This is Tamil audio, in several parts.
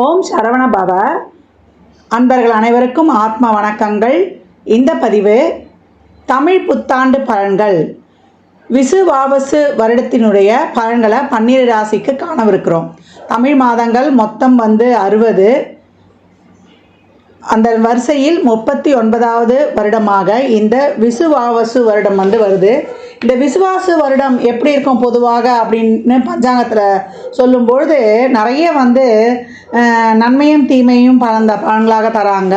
ஓம் சரவண பவ. அன்பர்கள் அனைவருக்கும் ஆத்ம வணக்கங்கள். இந்த பதிவு தமிழ் புத்தாண்டு பலன்கள். விசுவாவசு வருடத்தினுடைய பலன்களை பன்னிரு ராசிக்கு காணவிருக்கிறோம். தமிழ் மாதங்கள் மொத்தம் வந்து அறுபது. அந்த வரிசையில் முப்பத்தி ஒன்பதாவது வருடமாக இந்த விசுவாவசு வருடம் வந்து வருது. இந்த விசுவாச வருடம் எப்படி இருக்கும் பொதுவாக அப்படின்னு பஞ்சாங்கத்தில் சொல்லும்பொழுது நிறைய வந்து நன்மையும் தீமையும் பலந்த பலன்களாக தராங்க.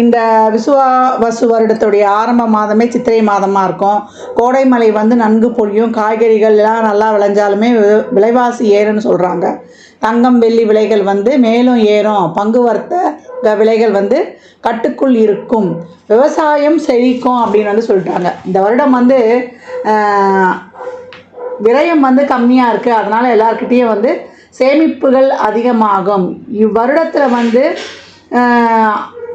இந்த விசுவாவசு வருடத்துடைய ஆரம்ப மாதமே சித்திரை மாதமாக இருக்கும். கோடைமலை வந்து நன்கு பொழியும். காய்கறிகள் எல்லாம் நல்லா விளைஞ்சாலுமே விலைவாசி ஏறுன்னு சொல்கிறாங்க தங்கம் வெள்ளி விலைகள் வந்து மேலும் ஏறும். பங்கு வர்த்தக விலைகள் வந்து கட்டுக்குள் இருக்கும். விவசாயம் செழிக்கும் அப்படின்னு வந்து சொல்லிட்டாங்க. இந்த வருடம் வந்து விரயம் வந்து கம்மியாக இருக்குது அதனால் எல்லாருக்கிட்டேயும் வந்து சேமிப்புகள் அதிகமாகும். இவ்வருடத்தில் வந்து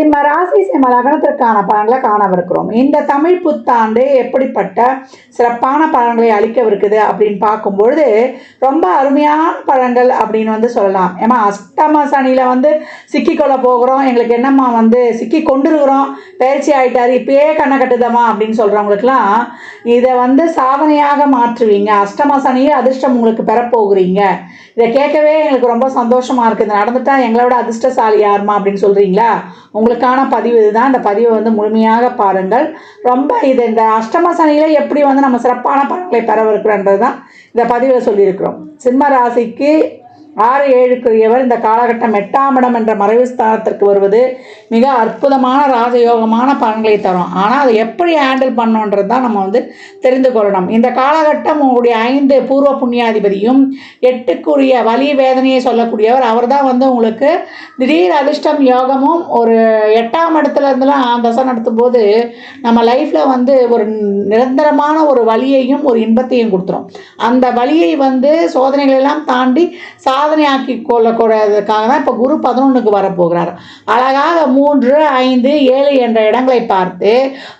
சிம்ம ராசி சிம்ம லக்னத்திற்கான பலன்களை காணவிருக்கிறோம். இந்த தமிழ் புத்தாண்டு எப்படிப்பட்ட சிறப்பான பலன்களை அளிக்கவிருக்குது அப்படின்னு பார்க்கும்பொழுது ரொம்ப அருமையான பலன்கள் அப்படின்னு வந்து சொல்லலாம். ஏமா அஷ்டம சனியில் வந்து சிக்கிக்கொள்ள போகிறோம். எங்களுக்கு என்னம்மா வந்து சிக்கி கொண்டிருக்கிறோம். பயிற்சி ஆகிட்டார் இப்பயே கண்ணை கட்டுதம்மா அப்படின்னு சொல்கிறவங்களுக்குலாம் இதை வந்து சாதனையாக மாற்றுவீங்க. அஷ்டம சனியே அதிர்ஷ்டம் உங்களுக்கு பெறப்போகிறீங்க. இதை கேட்கவே எங்களுக்கு ரொம்ப சந்தோஷமாக இருக்குது. நடந்துட்டால் எங்களோட அதிர்ஷ்டசாலி யாருமா அப்படின்னு சொல்கிறீங்களா உங்களுக்கான பதிவு இதுதான். இந்த பதிவை வந்து முழுமையாக பாருங்கள். ரொம்ப இது இந்த அஷ்டம சனியில் எப்படி வந்து நம்ம சிறப்பான பலன்களை பெறவிருக்கிறோன்றது தான் இந்த பதிவில் சொல்லியிருக்கிறோம். சிம்ம ராசிக்கு ஆறு ஏழுக்குரியவர். இந்த காலகட்டம் எட்டாம் இடம் என்ற மறைவு ஸ்தானத்திற்கு வருவது மிக அற்புதமான ராஜயோகமான பலன்களை தரும். ஆனால் அதை எப்படி ஹேண்டில் பண்ணணுன்றது தான் நம்ம வந்து தெரிந்து கொள்ளணும். இந்த காலகட்டம் உங்களுடைய ஐந்து பூர்வ புண்ணியாதிபதியும் எட்டுக்குரிய வலி வேதனையை சொல்லக்கூடியவர். அவர் தான் வந்து உங்களுக்கு திடீர் அதிர்ஷ்டம் யோகமும் ஒரு எட்டாம் இடத்துல இருந்துலாம் தசை நடத்தும் போது நம்ம லைஃப்பில் வந்து ஒரு நிரந்தரமான ஒரு வழியையும் ஒரு இன்பத்தையும் கொடுத்துரும். அந்த வழியை வந்து சோதனைகளெல்லாம் தாண்டி சா சாதனையாக்கி கொள்ளக்கூடாததுக்காக தான் இப்போ குரு பதினொன்றுக்கு வரப்போகிறார். அழகாக மூன்று ஐந்து ஏழு என்ற இடங்களை பார்த்து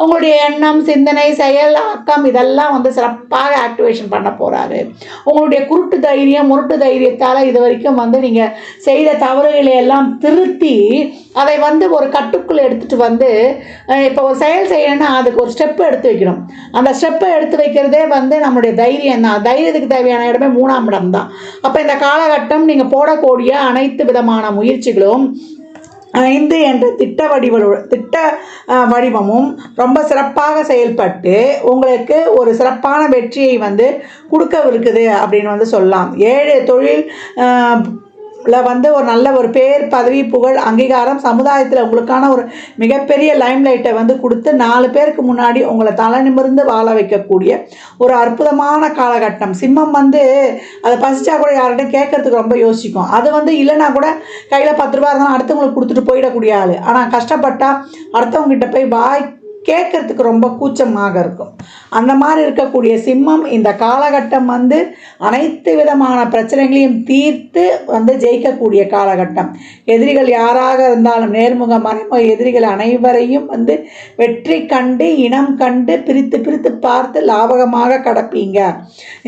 உங்களுடைய எண்ணம் சிந்தனை செயல் ஆக்கம் இதெல்லாம் வந்து சிறப்பாக ஆக்டிவேஷன் பண்ண போகிறாரு உங்களுடைய குருட்டு தைரியம் முருட்டு தைரியத்தால் இது வரைக்கும் வந்து நீங்கள் செய்த தவறுகளை எல்லாம் திருத்தி அதை வந்து ஒரு கட்டுக்குள்ளே எடுத்துகிட்டு வந்து இப்போ ஒரு செயல் செய்யணும்னா அதுக்கு ஒரு ஸ்டெப்பு எடுத்து வைக்கணும். அந்த ஸ்டெப்பை எடுத்து வைக்கிறதே வந்து நம்மளுடைய தைரியம் தான். தைரியத்துக்கு தேவையான இடமே மூணாம் இடம் தான். அப்போ இந்த காலகட்டம் நீங்கள் போடக்கூடிய அனைத்து விதமான முயற்சிகளும் ஐந்து என்ற திட்ட வடிவ திட்ட வடிவமும் ரொம்ப சிறப்பாக செயல்பட்டு உங்களுக்கு ஒரு சிறப்பான வெற்றியை வந்து கொடுக்கவிருக்குது அப்படின்னு வந்து சொல்லலாம். ஏழு தொழில் வந்து ஒரு நல்ல ஒரு பேர் பதவி புகழ் அங்கீகாரம் சமுதாயத்தில் உங்களுக்கான ஒரு மிகப்பெரிய லைம்லைட்டை வந்து கொடுத்து நாலு பேருக்கு முன்னாடி உங்களை தலை நிமிர்ந்து வாழ வைக்கக்கூடிய ஒரு அற்புதமான காலகட்டம். சிம்மம் வந்து அதை பசிச்சா கூட யார்கிட்ட கேட்கறதுக்கு ரொம்ப யோசிக்கும். அது வந்து இல்லைனா கூட கையில் பத்து ரூபா இருந்தாலும் அடுத்தவங்களுக்கு கொடுத்துட்டு போயிடக்கூடிய ஆள். ஆனால் கஷ்டப்பட்டா அடுத்தவங்ககிட்ட போய் வாய் கேட்கறதுக்கு ரொம்ப கூச்சமாக இருக்கும். அந்த மாதிரி இருக்கக்கூடிய சிம்மம் இந்த காலகட்டம் வந்து அனைத்து விதமான பிரச்சனைகளையும் தீர்த்து வந்து ஜெயிக்கக்கூடிய காலகட்டம். எதிரிகள் யாராக இருந்தாலும் நேர்முக மறைமுக எதிரிகள் அனைவரையும் வந்து வெற்றி கண்டு இனம் கண்டு பிரித்து பிரித்து பார்த்து லாபகமாக கடப்பீங்க.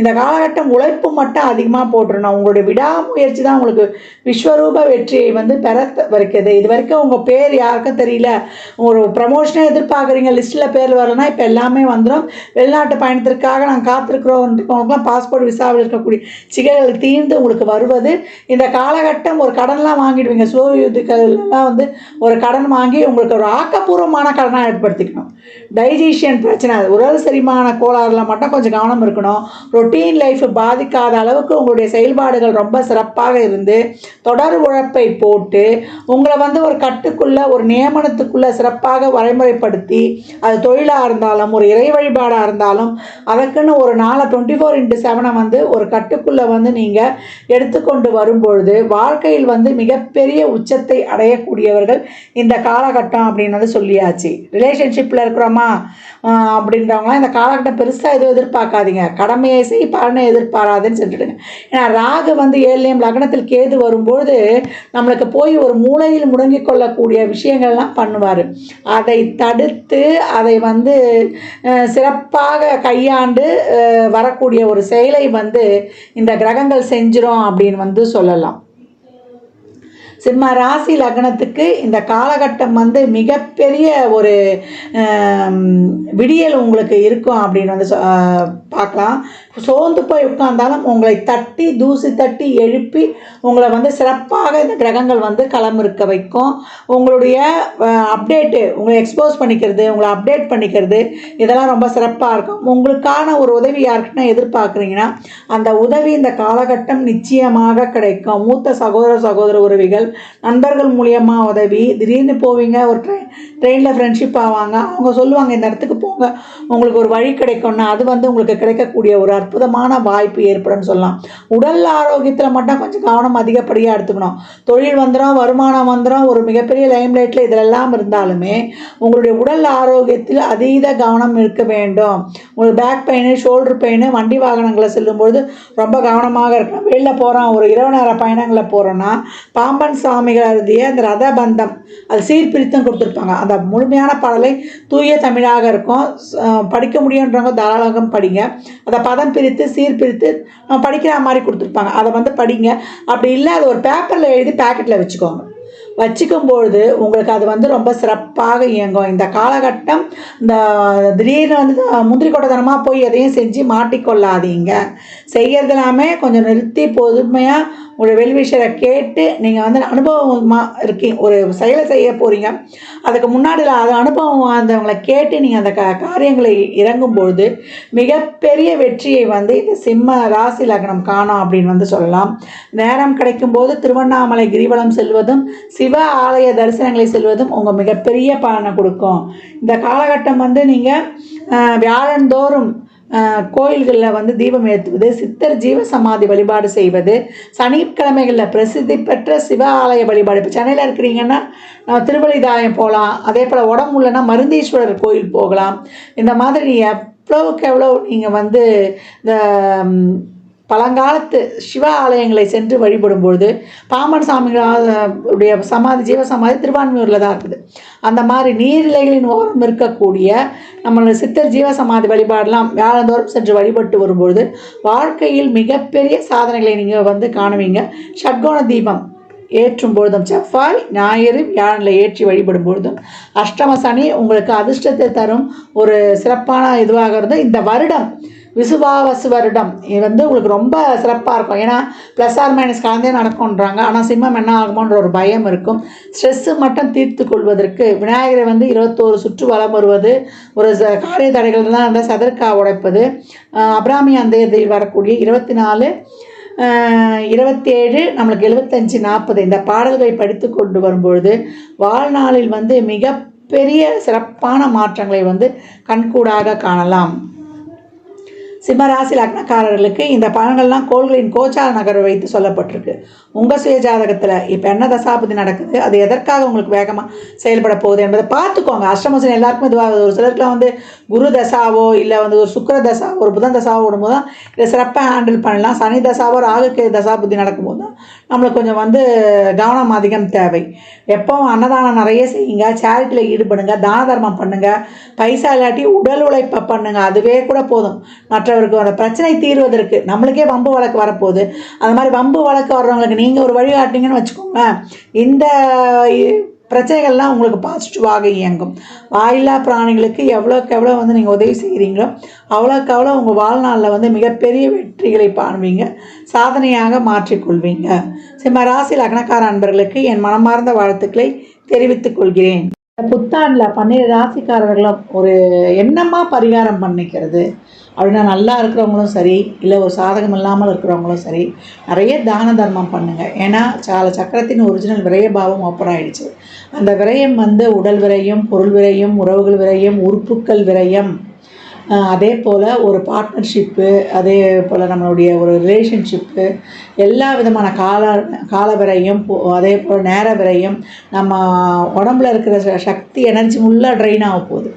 இந்த காலகட்டம் உழைப்பு மட்டும் அதிகமாக போட்டுருணும் உங்களுடைய விடாமுயற்சி தான் உங்களுக்கு விஸ்வரூப வெற்றியை வந்து பெற வைக்கிறது இது வரைக்கும் உங்கள் பேர் யாருக்கும் தெரியல. ஒரு ப்ரமோஷனை எதிர்பார்க்குறீங்க. லிஸ்ட்டில் பேர் வரலன்னா இப்போ எல்லாமே வந்துடும் வெளிநாட்டு பயணத்திற்காக நாங்கள் காத்திருக்கிறோம் பாஸ்போர்ட் விசாவில் இருக்கக்கூடிய சிகைகள் தீர்ந்து உங்களுக்கு வருவது. இந்த காலகட்டம் ஒரு கடன்லாம் வாங்கிடுவீங்க. சோவியத்துக்கள்லாம் வந்து ஒரு கடன் வாங்கி உங்களுக்கு ஒரு ஆக்கப்பூர்வமான கடனாக ஏற்படுத்திக்கணும். டைஜிஷியன் பிரச்சனை உறவு செரிமான கோளாறுல மட்டும் கொஞ்சம் கவனம் இருக்கணும். ரொட்டீன் லைஃப் பாதிக்காத அளவுக்கு உங்களுடைய செயல்பாடுகள் ரொம்ப சிறப்பாக இருந்து தொடர் உழைப்பை போட்டு உங்களை வந்து ஒரு கட்டுக்குள்ளே ஒரு நியமனத்துக்குள்ளே சிறப்பாக வரைமுறைப்படுத்தி அது தொழிலாக இருந்தாலும் ஒரு இறை வழிபாடாக இருந்தாலும் அதற்குன்னு ஒரு நாளை டுவெண்ட்டி ஃபோர் இன்ட்டு செவனை வந்து ஒரு கட்டுக்குள்ளே வந்து நீங்கள் எடுத்துக்கொண்டு வரும்பொழுது வாழ்க்கையில் வந்து மிகப்பெரிய உச்சத்தை அடையக்கூடியவர்கள் இந்த காலகட்டம் அப்படின்னு வந்து சொல்லியாச்சு. ரிலேஷன்ஷிப்பில் இருக்கிறோமா? அப்படின்றவங்களாம் இந்த காலகட்டம் பெருசாக எதுவும் எதிர்பார்க்காதீங்க. கடமையை செய் பலனை எதிர்பாராதுன்னு சொல்லிவிடுங்க ஏன்னா ராகு வந்து ஏழையும் லக்னத்தில் கேது வரும்பொழுது நம்மளுக்கு போய் ஒரு மூலையில் முடங்கிக் கொள்ளக்கூடிய விஷயங்கள்லாம் பண்ணுவார். அதை தடுத்து அதை வந்து சிறப்பாக கையாண்டு வரக்கூடிய ஒரு செயலை வந்து இந்த கிரகங்கள் செஞ்சிடும் அப்படின்னு வந்து சொல்லலாம். சிம்ம ராசி லக்னத்துக்கு இந்த காலகட்டம் வந்து மிகப்பெரிய ஒரு விடியல் உங்களுக்கு இருக்கும் அப்படின்னு வந்து பார்க்கலாம். சோர்ந்து போய் உட்கார்ந்தாலும் உங்களை தட்டி தூசி தட்டி எழுப்பி உங்களை வந்து சிறப்பாக இந்த கிரகங்கள் வந்து களமிருக்க வைக்கும். உங்களுடைய அப்டேட்டு உங்களை எக்ஸ்போஸ் பண்ணிக்கிறது உங்களை அப்டேட் பண்ணிக்கிறது இதெல்லாம் ரொம்ப சிறப்பாக இருக்கும். உங்களுக்கான ஒரு உதவி யாருக்குன்னா எதிர்பார்க்குறீங்கன்னா அந்த உதவி இந்த காலகட்டம் நிச்சயமாக கிடைக்கும். மூத்த சகோதர சகோதர உறவிகள் நண்பர்கள் மூலியமாக உதவி திடீர்னு போவீங்க ஒரு ட்ரெயின் ட்ரெயினில் ஃப்ரெண்ட்ஷிப் ஆவாங்க. அவங்க சொல்லுவாங்க இந்த இடத்துக்கு போங்க. உங்களுக்கு ஒரு வழி கிடைக்கும்னா அது வந்து உங்களுக்கு கிடைக்கக்கூடிய ஒரு அற்புதமான வாய்ப்பு ஏற்படும் சொல்லலாம். உடல் ஆரோக்கியத்தில் மட்டும் கொஞ்சம் கவனம் அதிகப்படியாக எடுத்துக்கணும். தொழில் வந்துடும் வருமானம் வந்துடும் ஒரு மிகப்பெரிய லைம்லைட்டில் இதிலெல்லாம் இருந்தாலுமே உங்களுடைய உடல் ஆரோக்கியத்தில் அதீத கவனம் இருக்க வேண்டும். உங்களுக்கு பேக் பெயின் ஷோல்டர் பெயின் வண்டி வாகனங்களை செல்லும்பொழுது ரொம்ப கவனமாக இருக்கணும். வெளியில் போகிறோம் ஒரு இரவு நேர பயணங்களில் போகிறோன்னா பாம்பன் சுவாமிகள் எழுதிய அந்த ரதபந்தம் அது சீர்பிரித்தும் கொடுத்துருப்பாங்க. அந்த முழுமையான பாடலை தூய தமிழாக இருக்கும். படிக்க முடியுன்றவங்க தாராளமாக படிங்க. அதை பதம் பிரித்து சீர்பிரித்து நம்ம படிக்கிற மாதிரி கொடுத்துருப்பாங்க. அதை வந்து படிங்க. அப்படி இல்லை அது ஒரு பேப்பரில் எழுதி பேக்கெட்டில் வச்சுக்கோங்க. வச்சுக்கும் பொழுது உங்களுக்கு அது வந்து ரொம்ப சிறப்பாக இயங்கும். இந்த காலகட்டம் இந்த திடீர்னு வந்து முந்திரி கொட்டத்தனமாக போய் எதையும் செஞ்சு மாட்டிக்கொள்ளாதீங்க. செய்கிறது எல்லாமே கொஞ்சம் நிறுத்தி பொதுமையாக உங்களுடைய வெல்விஷரை கேட்டு நீங்கள் வந்து அனுபவமாக இருக்கீங்க ஒரு செயலை செய்ய போகிறீங்க அதுக்கு முன்னாடி அது அனுபவம் வாழ்ந்தவங்களை கேட்டு நீங்கள் அந்த க காரியங்களை இறங்கும்பொழுது மிகப்பெரிய வெற்றியை வந்து இந்த சிம்ம ராசி லக்னம் காணும் அப்படின்னு வந்து சொல்லலாம். நேரம் கிடைக்கும்போது திருவண்ணாமலை கிரிவலம் செல்வதும் சிவ ஆலய தரிசனங்களை செல்வதும் உங்கள் மிகப்பெரிய பலனை கொடுக்கும். இந்த காலகட்டம் வந்து நீங்கள் வியாழந்தோறும் கோயில்களில் வந்து தீபம் ஏற்றுவது சித்தர் ஜீவ சமாதி வழிபாடு செய்வது சனிக்கிழமைகளில் பிரசித்தி பெற்ற சிவ ஆலய வழிபாடு. இப்போ சென்னையில் இருக்கிறீங்கன்னா நம்ம திருவள்ளிதாயம் போகலாம் அதே போல் உடம்பு இல்லைன்னா மருந்தீஸ்வரர் கோயில் போகலாம். இந்த மாதிரி எவ்வளோவுக்கு எவ்வளோ நீங்கள் வந்து இந்த பழங்காலத்து சிவ ஆலயங்களை சென்று வழிபடும் பொழுது பாமன் சாமிகளுடைய சமாதி ஜீவ சமாதி திருவான்மையூரில் தான் இருக்குது. அந்த மாதிரி நீர்நிலைகளின் ஓரம் இருக்கக்கூடிய நம்மளோட சித்தர் ஜீவ சமாதி வழிபாடெல்லாம் வியாழந்தோறும் சென்று வழிபட்டு வரும்பொழுது வாழ்க்கையில் மிகப்பெரிய சாதனைகளை நீங்கள் வந்து காணுவீங்க. ஷட்கோண தீபம் ஏற்றும் பொழுதும் செவ்வாய் ஞாயிறு வியாழனில் ஏற்றி வழிபடும் பொழுதும் அஷ்டம சனி உங்களுக்கு அதிர்ஷ்டத்தை தரும் ஒரு சிறப்பான இதுவாக இருந்தால் இந்த வருடம் விசுவாவசு வருடம் இது வந்து உங்களுக்கு ரொம்ப சிறப்பாக இருக்கும். ஏன்னா ப்ளஸ் ஆர் மைனஸ் கலந்தே நடக்கும்ன்றாங்க. ஆனால் சிம்மம் என்ன ஆகுமோன்ற ஒரு பயம் இருக்கும். ஸ்ட்ரெஸ்ஸு மட்டும் தீர்த்து கொள்வதற்கு விநாயகரை வந்து இருபத்தோரு சுற்று வளம் வருவது ஒரு ச- காரிய தடைகள்லாம் இருந்தால் சதற்கா உடைப்பது. அப்ராமி அபிராமி அந்தயத்தில் வரக்கூடிய இருபத்தி நாலு இருபத்தேழு நம்மளுக்கு எழுபத்தஞ்சு நாற்பது இந்த பாடல்களை படித்து கொண்டு வரும்பொழுது வாழ்நாளில் வந்து மிகப்பெரிய சிறப்பான மாற்றங்களை வந்து கண்கூடாக காணலாம். சிம்மராசி லக்னக்காரர்களுக்கு இந்த பலன்கள்லாம் கோள்களின் கோச்சார நகரை வைத்து சொல்லப்பட்டிருக்கு. உங்கள் சுய ஜாதகத்தில் இப்போ என்ன தசாபதி நடக்குது? அது எதற்காக உங்களுக்கு வேகமாக செயல்பட போகுது என்பதை பார்த்துக்கோங்க. அஷ்டமசன் எல்லாருக்கும் இதுவாகுது. ஒரு சிலருக்குலாம் வந்து குரு தசாவோ இல்லை வந்து ஒரு சுக்கர தசாவோ ஒரு புதன் தசாவோ விடும்போது தான் இதை சிறப்பாக ஹேண்டில் பண்ணலாம். சனி தசாவோ ராகுக்கு தசாபுத்தி நடக்கும்போது தான் நம்மளுக்கு கொஞ்சம் வந்து கவனம் அதிகம் தேவை. எப்போவும் அன்னதானம் நிறைய செய்யுங்க. சேரிட்டியில் ஈடுபடுங்க. தான தர்மம் பண்ணுங்கள் பைசா இல்லாட்டி உடல் உழைப்பை பண்ணுங்கள் அதுவே கூட போதும். மற்ற மற்றவருக்கு அந்த பிரச்சனை தீர்வதற்கு நம்மளுக்கே வம்பு வழக்கு வரப்போகுது. அந்த மாதிரி வம்பு வழக்கு வர்றவங்களுக்கு நீங்கள் ஒரு வழிகாட்டிங்கன்னு வச்சுக்கோங்களேன் இந்த இ- பிரச்சனைகள்லாம் உங்களுக்கு பாசிட்டிவாக இயங்கும். வாயில்லா பிராணிகளுக்கு எவ்வளோக்கு எவ்வளோ வந்து நீங்கள் உதவி செய்கிறீங்களோ அவ்வளோக்கு அவ்வளோ உங்கள் வாழ்நாளில் வந்து மிகப்பெரிய வெற்றிகளை காண்பீங்க சாதனையாக மாற்றிக்கொள்வீங்க. சிம்ம ராசி லக்னக்கார அன்பர்களுக்கு என் மனமார்ந்த வாழ்த்துக்களை தெரிவித்துக் கொள்கிறேன். புத்தாண்டில் பன்னிரு ராசிக்காரர்களும் ஒரு என்னமா பரிகாரம் பண்ணிக்கிறது. அப்படின்னா நல்லா இருக்கிறவங்களும் சரி இல்லை ஒரு சாதகம் இல்லாமல் இருக்கிறவங்களும் சரி நிறைய தான தர்மம் பண்ணுங்கள் ஏன்னா சால சக்கரத்தின் ஒரிஜினல் விரயபாவம் ஓப்பன் ஆகிடுச்சு அந்த விரயம் வந்து உடல் விரயம் பொருள் விரயம் உறவுகள் விரயம் உறுப்புக்கள் விரயம் அதே போல் ஒரு பார்ட்னர்ஷிப்பு அதே போல் நம்மளுடைய ஒரு ரிலேஷன்ஷிப்பு எல்லா விதமான கால கால விரயம் போ- அதே போல் நேர விரையும் நம்ம உடம்புல இருக்கிற சக்தி எனர்ஜி ஃபுல்லாக ட்ரெயின் ஆக போகுது.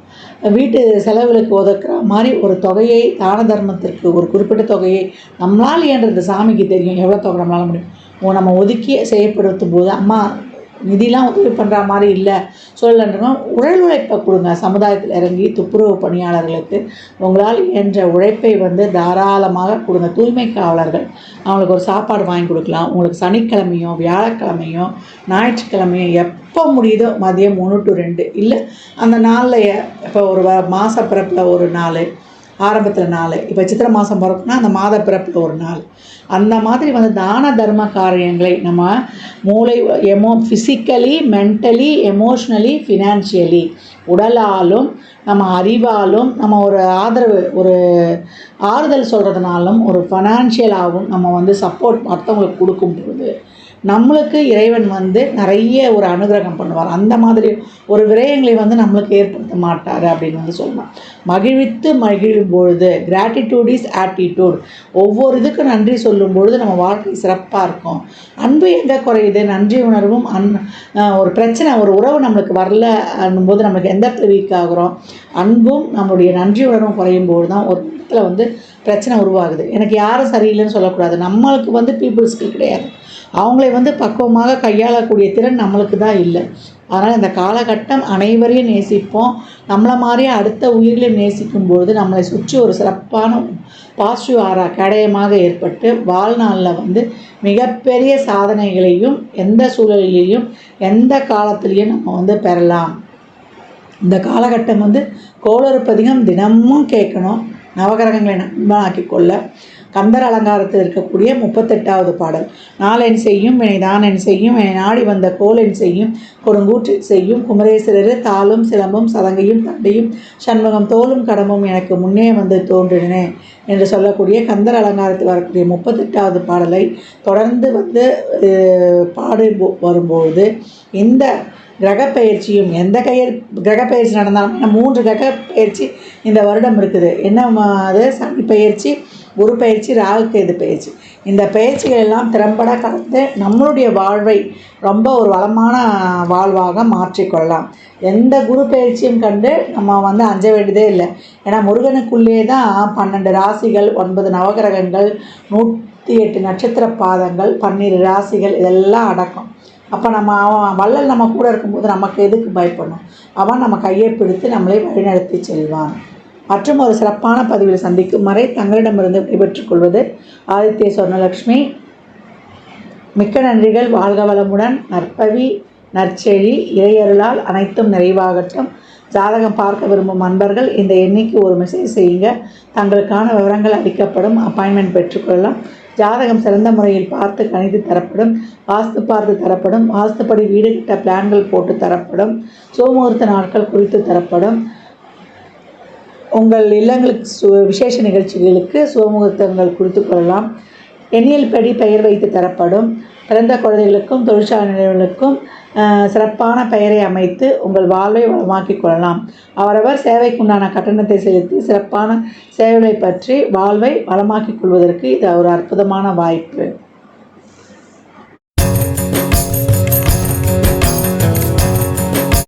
வீட்டு செலவுகளுக்கு ஒதுக்குற மாதிரி ஒரு தொகையை தான தர்மத்திற்கு ஒரு குறிப்பிட்ட தொகையை நம்மளால் ஏன்றது சாமிக்கு தெரியும்? எவ்வளோ தொகை நம்மளால முடியும்? நம்ம ஒதுக்கி செய்யப்படுத்தும் போது அம்மா நிதிலாம் உதவி பண்ணுற மாதிரி இல்லை. சொல்லன்றவங்க உடல் உழைப்பை கொடுங்க. சமுதாயத்தில் இறங்கி துப்புரவு பணியாளர்களுக்கு உங்களால் இயன்ற உழைப்பை வந்து தாராளமாக கொடுங்க. தூய்மை காவலர்கள் அவங்களுக்கு ஒரு சாப்பாடு வாங்கி கொடுக்கலாம். உங்களுக்கு சனிக்கிழமையும் வியாழக்கிழமையும் ஞாயிற்றுக்கிழமையும் எப்போ முடியுதோ மதியம் ஒன்று டு ரெண்டு. இல்லை அந்த நாளில் இப்போ ஒரு வ- பிறப்பில் ஒரு நாள் ஆரம்பத்தில் நாள். இப்போ சித்திரை மாதம் பிறப்புனா அந்த மாத பிறப்பில் ஒரு நாள். அந்த மாதிரி வந்து தான தர்ம காரியங்களை நம்ம மூளை emo physically mentally emotionally financially உடலாலும் நம்ம அறிவாலும் நம்ம ஒரு ஆதரவு ஒரு ஆறுதல் சொல்கிறதுனாலும் ஒரு ஃபினான்ஷியலாகவும் நம்ம வந்து சப்போர்ட் மற்றவங்களுக்கு கொடுக்கும் பொழுது நம்மளுக்கு இறைவன் வந்து நிறைய ஒரு அனுகிரகம் பண்ணுவார். அந்த மாதிரி ஒரு விரயங்களை வந்து நம்மளுக்கு ஏற்படுத்த மாட்டார் அப்படின்னு வந்து சொல்லலாம். மகிழ்வித்து மகிழும் பொழுது கிராட்டிடியூட் இஸ் ஆட்டிடியூட் ஒவ்வொரு இதுக்கும் நன்றி சொல்லும் பொழுது நம்ம வாழ்க்கை சிறப்பாக இருக்கும். அன்பு எங்கே குறையுது? நன்றி உணர்வும் அன் ஒரு பிரச்சனை ஒரு உறவு நம்மளுக்கு வரல போது நம்மளுக்கு எந்த இடத்துல வீக் ஆகுறோம்? அன்பும் நம்மளுடைய நன்றி உணர்வும் குறையும் போது தான் ஒரு இடத்துல வந்து பிரச்சனை உருவாகுது. எனக்கு யாரும் சரியில்லைன்னு சொல்லக்கூடாது. நம்மளுக்கு வந்து பீப்புள் ஸ்கில் கிடையாது. அவங்களே வந்து பக்குவமாக கையாளக்கூடிய திறன் நம்மளுக்கு தான் இல்லை. அதனால் இந்த காலகட்டம் அனைவரையும் நேசிப்போம். நம்மளை மாதிரியே அடுத்த உயிர்களையும் நேசிக்கும்பொழுது நம்மளை சுற்றி ஒரு சிறப்பான பாசிட்டிவ் ஆரா கேடயமாக ஏற்பட்டு வாழ்நாளில் வந்து மிகப்பெரிய சாதனைகளையும் எந்த சூழலிலையும் எந்த காலத்திலையும் நம்ம வந்து பெறலாம். இந்த காலகட்டம் வந்து கோளறுப்பதிகம் தினமும் கேட்கணும். நவகிரகங்களை நண்பனாக்கி கொள்ள. கந்தர் அலங்காரத்தில் இருக்கக்கூடிய முப்பத்தெட்டாவது பாடல். நாளென் செய்யும் வினை தானென் செய்யும் வினை நாடி வந்த கோலென் செய்யும் கொடுங்கூற்றில் செய்யும் குமரேஸ்வரர் தாளும் சிலம்பும் சதங்கையும் தண்டையும் சண்முகம் தோலும் கடமும் எனக்கு முன்னே வந்து தோன்றினேன் என்று சொல்லக்கூடிய கந்தர் அலங்காரத்தில் வரக்கூடிய முப்பத்தெட்டாவது பாடலை தொடர்ந்து வந்து பாடு போ- வரும்பொழுது இந்த கிரகப்பயிற்சியும் எந்த கையர் கிரகப்பயிற்சி நடந்தாலும் ஏன்னா மூன்று கிரகப்பயிற்சி இந்த வருடம் இருக்குது. என்ன அது? சனி பயிற்சி குரு பயிற்சி ராகு கேது பயிற்சி. இந்த பயிற்சிகள் எல்லாம் திறம்பட கலந்து நம்மளுடைய வாழ்வை ரொம்ப ஒரு வளமான வாழ்வாக மாற்றிக்கொள்ளலாம். எந்த குரு பயிற்சியும் கண்டு நம்ம வந்து அஞ்ச வேண்டியதே இல்லை. ஏன்னா முருகனுக்குள்ளே தான் பன்னெண்டு ராசிகள் ஒன்பது நவகிரகங்கள் நூற்றி எட்டு நட்சத்திர பாதங்கள் பன்னிரு ராசிகள் இதெல்லாம் அடக்கம். அப்போ நம்ம அவன் வள்ளல் நம்ம கூட இருக்கும்போது நமக்கு எதுக்கு பயப்படணும்? அவன் நம்ம கையை பிடித்து நம்மளை வழிநடத்தி செல்வான். மற்றும் ஒரு சிறப்பான பதிவில் சந்திக்கும் வரை தங்களிடமிருந்து விடைபெற்றுக் கொள்வது ஆதித்ய சொர்ணலக்ஷ்மி. மிக்க நன்றிகள். வாழ்க வளமுடன். நற்பவி நற்செழி இறையருளால் அனைத்தும் நிறைவாகட்டும். ஜாதகம் பார்க்க விரும்பும் அன்பர்கள் இந்த எண்ணிக்கு ஒரு மெசேஜ் செய்யுங்க. தங்களுக்கான விவரங்கள் அளிக்கப்படும். அப்பாயின்மெண்ட் பெற்றுக்கொள்ளலாம் ஜாதகம் சிறந்த முறையில் பார்த்து கணித்து தரப்படும். வாஸ்து பார்த்து தரப்படும். வாஸ்துப்படி வீடு கிட்ட பிளான்கள் போட்டு தரப்படும். சோமுகூர்த்த நாட்கள் குறித்து தரப்படும். உங்கள் இல்லங்களுக்கு சு விசேஷ நிகழ்ச்சிகளுக்கு சுபமுகூர்த்தங்கள் கொடுத்து கொள்ளலாம். எண்ணியல் படி பெயர் வைத்து தரப்படும். பிறந்த குழந்தைகளுக்கும் தொழிற்சாலை நிலையங்களுக்கும் சிறப்பான பெயரை அமைத்து உங்கள் வாழ்வை வளமாக்கிக் கொள்ளலாம். அவரவர் சேவைக்குண்டான கட்டணத்தை செலுத்தி சிறப்பான சேவைகளை பற்றி வாழ்வை வளமாக்கிக் கொள்வதற்கு இது ஒரு அற்புதமான வாய்ப்பு.